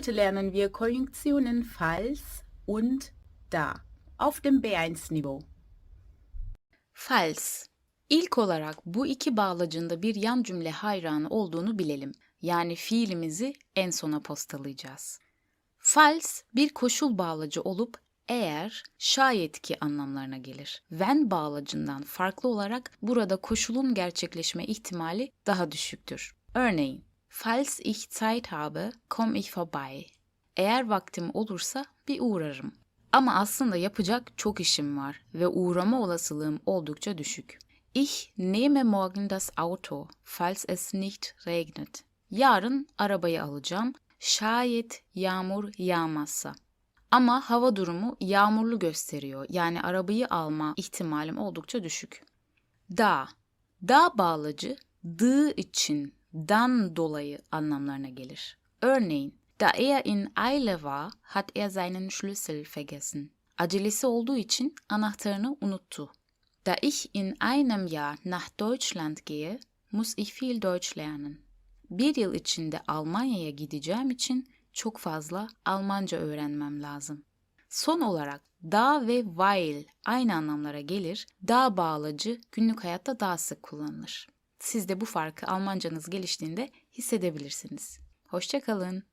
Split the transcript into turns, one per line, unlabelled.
Heute lernen wir Konjunktionen falls und da auf dem B1-Niveau.
False. İlk olarak bu iki bağlacında bir yan cümle hayranı olduğunu bilelim. Yani fiilimizi en sona postalayacağız. False bir koşul bağlacı olup eğer şayet ki anlamlarına gelir. When bağlacından farklı olarak burada koşulun gerçekleşme ihtimali daha düşüktür. Örneğin, falls ich Zeit habe, komm ich vorbei. Eğer vaktim olursa bir uğrarım. Ama aslında yapacak çok işim var ve uğrama olasılığım oldukça düşük. Ich nehme morgen das Auto, falls es nicht regnet. Yarın arabayı alacağım, şayet yağmur yağmazsa. Ama hava durumu yağmurlu gösteriyor. Yani arabayı alma ihtimalim oldukça düşük. Da. Da bağlacı dı için, dan dolayı anlamlarına gelir. Örneğin, da er in Eile war, hat er seinen Schlüssel vergessen. Acelesi olduğu için anahtarını unuttu. Da ich in einem Jahr nach Deutschland gehe, muss ich viel Deutsch lernen. Bir yıl içinde Almanya'ya gideceğim için çok fazla Almanca öğrenmem lazım. Son olarak da ve while aynı anlamlara gelir. Da bağlacı günlük hayatta daha sık kullanılır. Siz de bu farkı Almancanız geliştiğinde hissedebilirsiniz. Hoşçakalın.